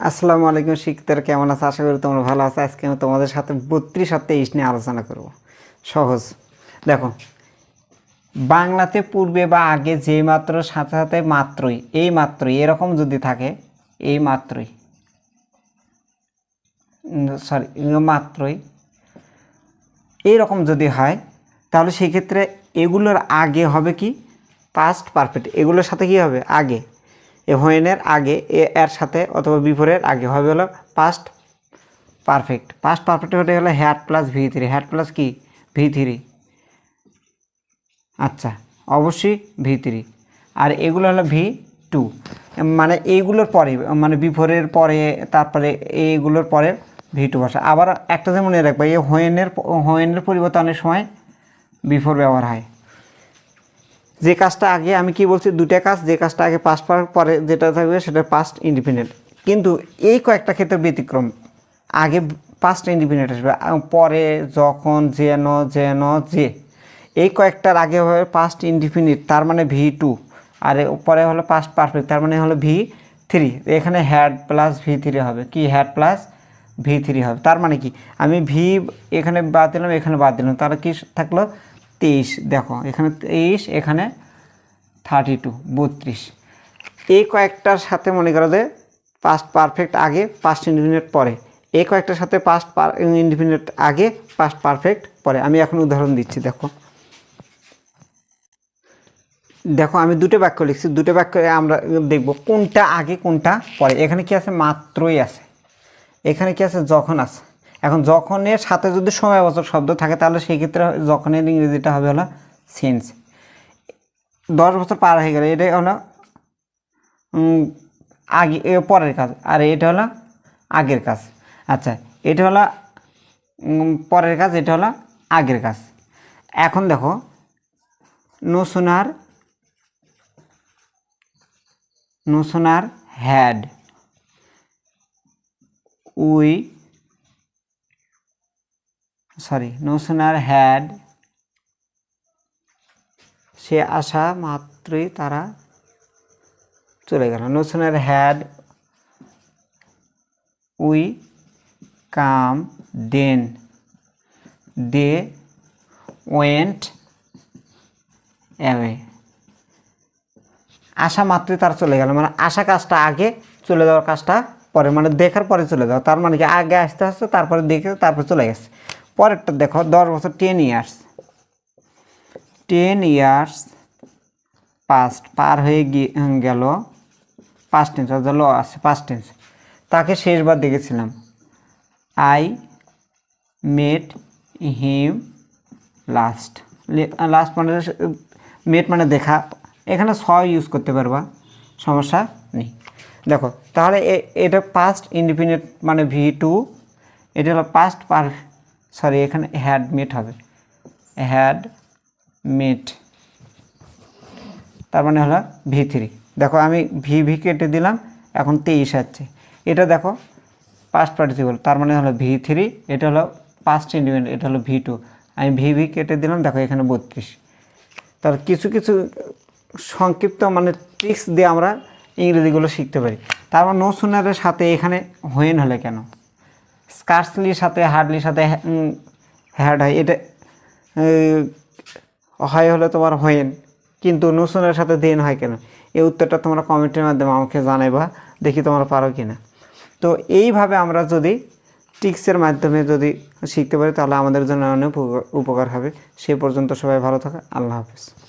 আসসালামু আলাইকুম শিখতের কেমন আছে? আশা করি তোমরা ভালো আছো। আজকে আমি তোমাদের সাথে বত্রিশ আর তেইশ নিয়ে আলোচনা করব। সহজ। দেখো, বাংলাতে পূর্বে বা আগে যে মাত্র, সাথে সাথে মাত্রই, এই মাত্রই, এরকম যদি থাকে, এই মাত্রই সরি মাত্রই এইরকম যদি হয়, তাহলে সেক্ষেত্রে এগুলোর আগে হবে কি? পাস্ট পারফেক্ট এগুলোর সাথে কি হবে? আগে। এ হোয়েনের আগে, এ, এর সাথে অথবা বিফোরের আগে হবে হলো পাস্ট পারফেক্ট পাস্ট পারফেক্ট হতে হলো had plus V three had plus কি? ভি থ্রি আচ্ছা অবশ্যই ভি থ্রি আর এগুলো হলো ভি টু মানে এইগুলোর পরে মানে বিফোরের পরে, তারপরে এইগুলোর পরে ভি টু বসা আবার একটা যে মনে রাখবে, এই হোয়েনের হোয়েনের পরিবর্তে অনেক সময় বিফোর ব্যবহার হয়। যে কাজটা আগে আমি কি বলছি দুটা কাজ, যে কাজটা আগে পাস পাওয়ার পরে যেটা থাকবে সেটা পাস্ট ইন্ডিপেন্ডেন্ট কিন্তু এই কয়েকটা ক্ষেত্রে ব্যতিক্রম। আগে পাস্ট ইন্ডিপেন্ডেন্ট আসবে পরে যখন যেন যেন, যে। এই কয়েকটার আগে হবে পাস্ট ইন্ডিপেন্ডেন্ট তার মানে ভি টু আর পরে হলো পাস্ট পারফেক্ট তার মানে হলো ভি থ্রি এখানে হ্যাড প্লাস ভি থ্রি হবে। কি হ্যাড প্লাস ভি থ্রি হবে? তার মানে কি? আমি ভি এখানে বাদ দিলাম, এখানে বাদ দিলাম। তাহলে কি থাকল? তেইশ, দেখো, এখানে তেইশ, এখানে থার্টি টু বত্রিশ। এই কয়েকটার সাথে মনে করো যে পাস্ট পারফেক্ট আগে পাস্ট ইন্ডিপেন্ডেন্ট পরে। এই কয়েকটার সাথে পাস্ট ইন্ডিপেন্ডেন্ট আগে পাস্ট পারফেক্ট পরে। আমি এখন উদাহরণ দিচ্ছি, দেখো। দেখো, আমি দুটো বাক্য লিখছি। দুটো বাক্য আমরা দেখব কোনটা আগে, কোনটা পরে। এখানে কি আছে? মাত্রই আছে। এখানে কি আছে? যখন আছে। এখন যখনের সাথে যদি সময়বাচক শব্দ থাকে, তাহলে সেই ক্ষেত্রে যখনের ইংরেজিটা হবে হলো সেন্স দশ বছর পার হয়ে গেলে এটা হলো আগে পরের কাজ, আর এটা হলো আগের কাজ। আচ্ছা এটা হলো পরের কাজ, এটা হলো আগের কাজ। এখন দেখো no sooner had we sorry no had সে আসা মাত্রই তারা চলে গেল। No had we come then they went away আসা মাত্রই তারা চলে গেল। মানে আসা কাজটা আগে চলে যাওয়ার কাজটা পরে মানে দেখার পরে চলে যাওয়া। তার মানে কি আগে আসতে আসতে তারপরে দেখে তারপরে চলে গেছে। পরেরটা দেখো, দশ বছর ten years ten years past পার হয়ে গেল। পাস্ট টেন্স অর্থাৎ ল আছে পাস্ট টেন্স তাকে শেষবার দেখেছিলাম। I met him last last মানে মেট মানে দেখা। এখানে স ইউজ করতে পারবা, সমস্যা নেই। দেখো, তাহলে এটা পাস্ট ইন্ডিপেন্ডেন্ট মানে ভি টু এটা হলো পাস্ট পার সরি, এখানে হ্যাড মেট হবে। হ্যাড মেট তার মানে হলো ভি থ্রি দেখো, আমি ভি ভি কেটে দিলাম, এখন তেইশ আসছে। এটা দেখো পাস্ট পার্টিসিপল তার মানে হলো ভি থ্রি এটা হলো পাস্ট ইন্ডিপেন্ডেন্ট এটা হলো ভি টু আমি ভি ভি কেটে দিলাম, দেখো, এখানে বত্রিশ। তার কিছু কিছু সংক্ষিপ্ত মানে ট্রিক্স দিয়ে আমরা ইংরেজিগুলো শিখতে পারি। তারপর নো সুনারের সাথে এখানে হোয়েন হলে কেন? স্কার্সলির সাথে, হার্ডলির সাথে হ্যাড হয়, এটা হয় হলে তোমার হোয়েন কিন্তু নুসুনের সাথে দেন হয় কেন? এই উত্তরটা তোমরা কমেন্টের মাধ্যমে আমাকে জানাইবা, দেখি তোমরা পারো কি না তো এইভাবে আমরা যদি টিক্সের মাধ্যমে যদি শিখতে পারি, তাহলে আমাদের জন্য অনেক উপকার- হবে। সে পর্যন্ত সবাই ভালো থাকা, আল্লাহ হাফিজ।